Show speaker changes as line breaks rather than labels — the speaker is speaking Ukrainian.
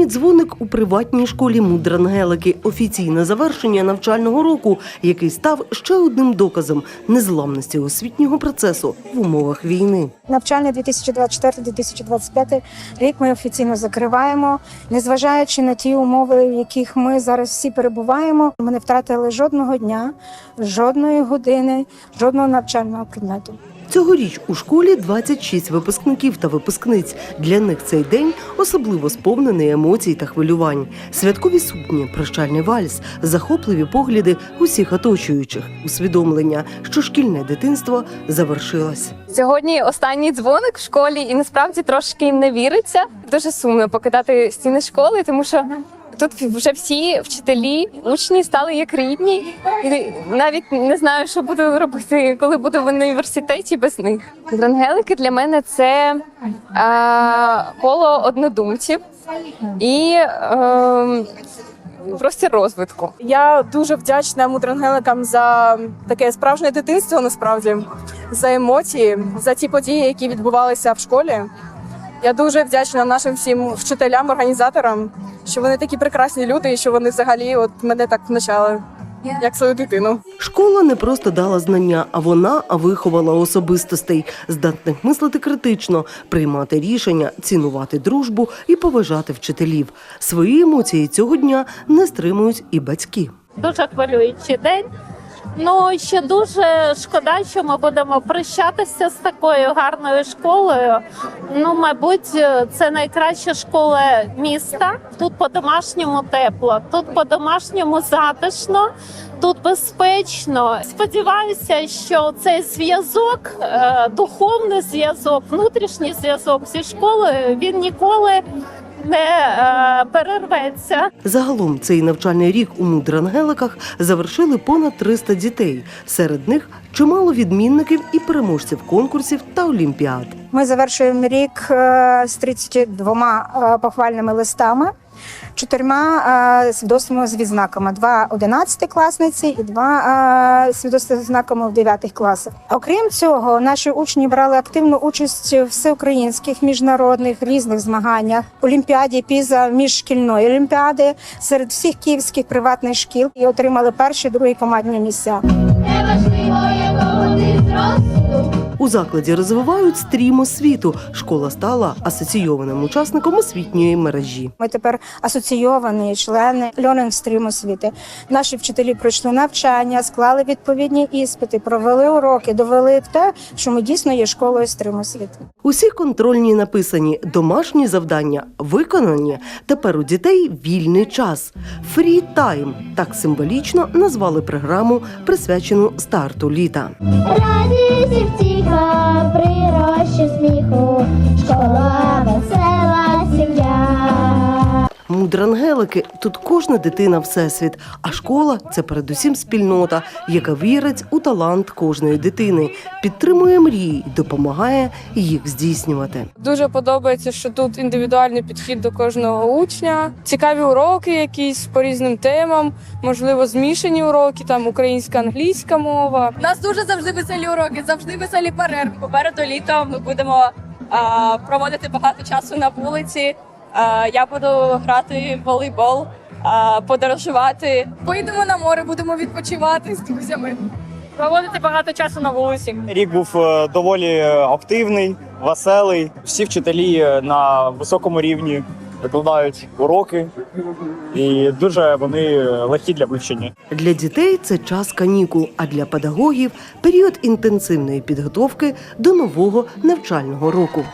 Останній дзвоник у приватній школі Мудрангелики офіційне завершення навчального року, який став ще одним доказом незламності освітнього процесу в умовах війни.
Навчальний 2024-2025 рік ми офіційно закриваємо, незважаючи на ті умови, в яких ми зараз всі перебуваємо. Ми не втратили жодного дня, жодної години, жодного навчального предмету.
Цьогоріч у школі 26 випускників та випускниць. Для них цей день особливо сповнений емоцій та хвилювань. Святкові сукні, прощальний вальс, захопливі погляди усіх оточуючих, усвідомлення, що шкільне дитинство завершилось.
Сьогодні останній дзвоник в школі, і насправді трошки не віриться. Дуже сумно покидати стіни школи, тому що тут вже всі вчителі, учні стали як рідні. І навіть не знаю, що буду робити, коли буду в університеті без них. Ангелики для мене це е, коло однодумців і е, простір розвитку.
Я дуже вдячна мудрангеликам за таке справжнє дитинство, насправді, за емоції, за ті події, які відбувалися в школі. Я дуже вдячна нашим всім вчителям, організаторам, що вони такі прекрасні люди, і що вони взагалі от мене так навчали, як свою дитину.
Школа не просто дала знання, а вона виховала особистостей, здатних мислити критично, приймати рішення, цінувати дружбу і поважати вчителів. Свої емоції цього дня не стримують і батьки.
дуже хвилюючий день. Ну ще дуже шкода, що ми будемо прощатися з такою гарною школою. Ну, мабуть, це найкраща школа міста. Тут по-домашньому тепло, тут по-домашньому затишно, тут безпечно. Сподіваюся, що цей зв'язок, е, духовний зв'язок, внутрішній зв'язок зі школою він ніколи не е, перерветься.
Загалом цей навчальний рік у Мудрангеликах завершили понад 300 дітей. Серед них чимало відмінників і переможців конкурсів та олімпіад.
Ми завершуємо рік е, з 32 е, похвальними листами, чотирма е, свідоцтвами з відзнаками: два 11 класниці і два е, свідоцтва з відзнаками в 9 класах. Окрім цього, наші учні брали активну участь в всеукраїнських міжнародних різних змаганнях, олімпіаді піза міжшкільної олімпіади серед всіх київських приватних шкіл і отримали перші, другі командні місця.
Неважливо, якого ти зросту.
У закладі розвивають стрім освіту. Школа стала асоційованим учасником освітньої мережі.
Ми тепер асоційовані члени Learning Stream освіти. Наші вчителі пройшли навчання, склали відповідні іспити, провели уроки, довели те, що ми дійсно є школою стрім освіти.
Усі контрольні написані, домашні завдання виконані. Тепер у дітей вільний час. Фрі тайм так символічно назвали програму, присвячену старту літа.
Радість і втіха, прирощі сміху, школа
Мудрангелики тут кожна дитина всесвіт, а школа це передусім спільнота, яка вірить у талант кожної дитини, підтримує мрії, і допомагає їх здійснювати.
Дуже подобається, що тут індивідуальний підхід до кожного учня, цікаві уроки, якісь по різним темам, можливо, змішані уроки, там українська, англійська мова.
У нас дуже завжди веселі уроки, завжди веселі перерви. Попереду літо ми будемо а, проводити багато часу на вулиці. А, я буду грати в волейбол, подорожувати. Поїдемо на море, будемо відпочивати з друзями. Проводити багато часу на вулиці.
Рік був е, доволі активний, веселий. Всі вчителі е, на високому рівні викладають уроки, і дуже вони легкі для вивчення.
Для дітей це час канікул, а для педагогів період інтенсивної підготовки до нового навчального року.